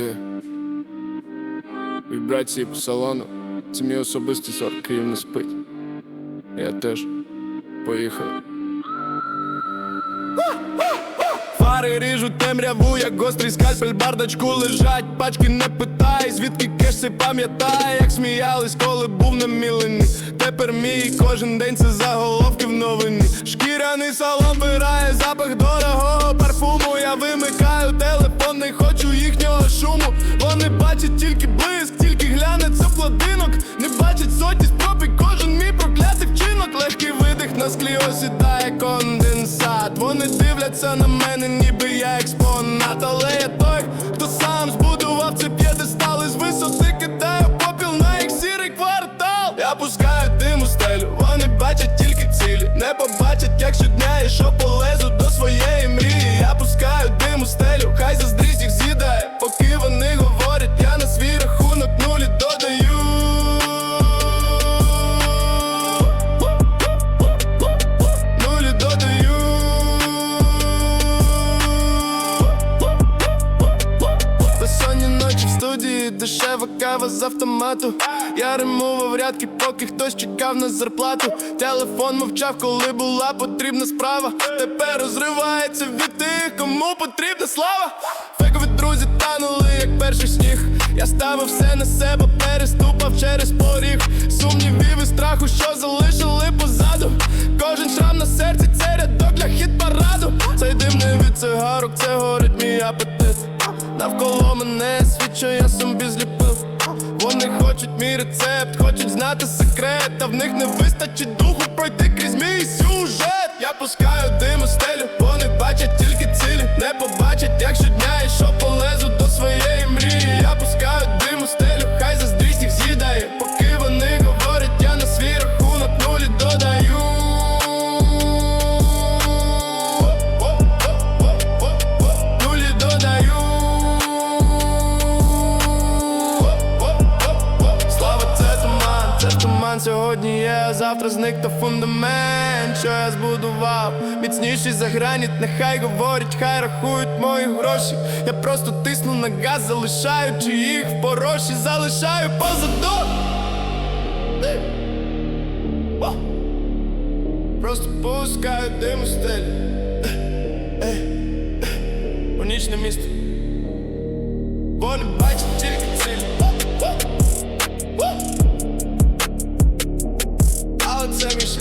Є. Вібрації по салону. Це мій особистий сорт, Київ не спить. Я теж. Поїхали. Фари ріжуть темряву, як гострий скальпель, бардачку лежать, пачки не питай, звідки кеш це пам'ятає, як сміялись, коли був на мілені. Тепер мій кожен день це заголовки в новині. Шкіряний салон вбирає запах дорогого парфуму. Я вимикаю телефон, не хочу шуму. Вони бачать тільки блиск, тільки глянеться в плодинок. Не бачать соті спроб кожен мій проклятий вчинок. Легкий видих на склі осідає конденсат. Вони дивляться на мене, ніби я експонат. Але я той, хто сам збудував це п'єдестал із висоти кидаю попіл на їх сірий квартал. Я пускаю дим у стелю, вони бачать тільки цілі. Не побачать, як щодня, і що полезу до своєї дешева кава з автомату. Я римував рядки, поки хтось чекав на зарплату. Телефон мовчав, коли була потрібна справа. Тепер розривається від тих, кому потрібна слава. Фейкові друзі танули, як перший сніг. Я ставив все на себе, переступав через поріг. Сумнівів і страху, що залишили позаду. Кожен шрам на серці це рядок для хіт параду. Цей дим не від цигарок, це горить мій апетит. Навколо мене світ, що я собі зліпив. Вони хочуть мій рецепт, хочуть знати секрет, та в них не вистачить духу пройти крізь мій сюжет. Я пускаю сьогодні є, а завтра зник та фундамент, що я збудував. Міцніший за граніт, нехай говорять, хай рахують мої гроші. Я просто тисну на газ, залишаючи їх в пороші, залишаю позаду. Просто пускаю дим у стелі. Е. Е. Місто. every